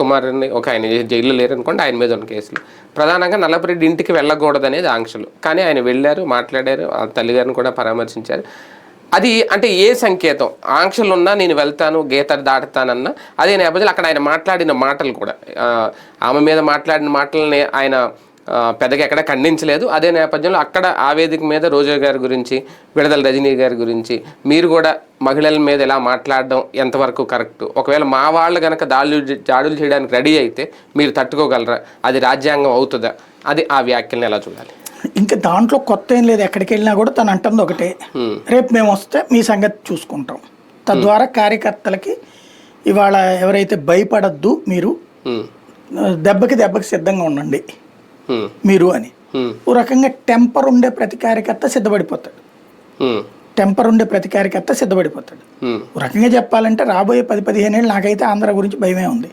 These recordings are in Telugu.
కుమారుని ఒక ఆయన జైల్లో లేరనుకోండి ఆయన మీద ఉన్న కేసులు. ప్రధానంగా నల్లపరెడ్డి ఇంటికి వెళ్ళకూడదు అనేది ఆంక్షలు. కానీ ఆయన వెళ్ళారు మాట్లాడారు ఆ తల్లిగారిని కూడా పరామర్శించారు. అది అంటే ఏ సంకేతం? ఆంక్షలు ఉన్నా నేను వెళ్తాను గీత దాటుతానన్నా అదే నేపథ్యంలో అక్కడ ఆయన మాట్లాడిన మాటలు కూడా ఆమె మీద మాట్లాడిన మాటలని ఆయన పెద్దగా ఎక్కడ ఖండించలేదు. అదే నేపథ్యంలో అక్కడ ఆ వేదిక మీద రోజా గారి గురించి విడుదల రజనీ గారి గురించి మీరు కూడా మహిళల మీద ఇలా మాట్లాడడం ఎంతవరకు కరెక్ట్? ఒకవేళ మా వాళ్ళు కనుక దాడులు దాడులు చేయడానికి రెడీ అయితే మీరు తట్టుకోగలరా? అది రాజ్యాంగం అవుతుందా? అది ఆ వ్యాఖ్యల్ని ఎలా చూడాలి? ఇంకా దాంట్లో కొత్త ఏం లేదు. ఎక్కడికి వెళ్ళినా కూడా తను అంటుంది ఒకటే. రేపు మేము వస్తే మీ సంగతి చూసుకుంటాం. తద్వారా కార్యకర్తలకి ఇవాళ ఎవరైతే భయపడద్దు మీరు దెబ్బకి దెబ్బకి సిద్ధంగా ఉండండి. మీరు అని. ఓ రకంగా టెంపర్ ఉండే ప్రతి కార్యకర్త సిద్ధపడిపోతాడు. టెంపర్ ఉండే ప్రతి కార్యకర్త సిద్ధపడిపోతాడు. ఓ రకంగా చెప్పాలంటే రాబోయే పది పదిహేను ఏళ్ళు నాకైతే ఆంధ్ర గురించి భయమే ఉంది.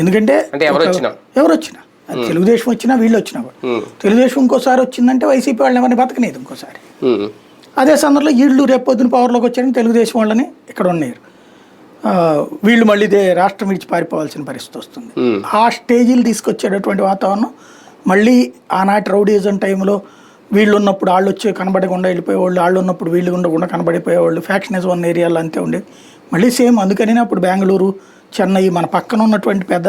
ఎందుకంటే ఎవరు వచ్చినా తెలుగుదేశం వచ్చినా వీళ్ళు వచ్చినా కూడా. తెలుగుదేశం ఇంకోసారి వచ్చిందంటే వైసీపీ వాళ్ళని ఎవరిని బతకనేది ఇంకోసారి. అదే సందర్భంలో వీళ్ళు రేపు పొద్దున పవర్లోకి వచ్చారని తెలుగుదేశం వాళ్ళని ఇక్కడ ఉన్నారు వీళ్ళు మళ్ళీ ఇదే రాష్ట్రం విడిచి పారిపోవాల్సిన పరిస్థితి వస్తుంది. ఆ స్టేజీలు తీసుకొచ్చేటటువంటి వాతావరణం మళ్ళీ ఆనాటి రౌడీజం టైంలో వీళ్ళు ఉన్నప్పుడు వాళ్ళు వచ్చి కనబడకుండా వెళ్ళిపోయేవాళ్ళు వాళ్ళు ఉన్నప్పుడు వీళ్ళు ఉండకుండా కనబడిపోయేవాళ్ళు. ఫ్యాక్షనిజం ఉన్న ఏరియాలో అంతే ఉండేది మళ్ళీ సేమ్ అందుకనే అప్పుడు బెంగళూరు చెన్నై మన పక్కన ఉన్నటువంటి పెద్ద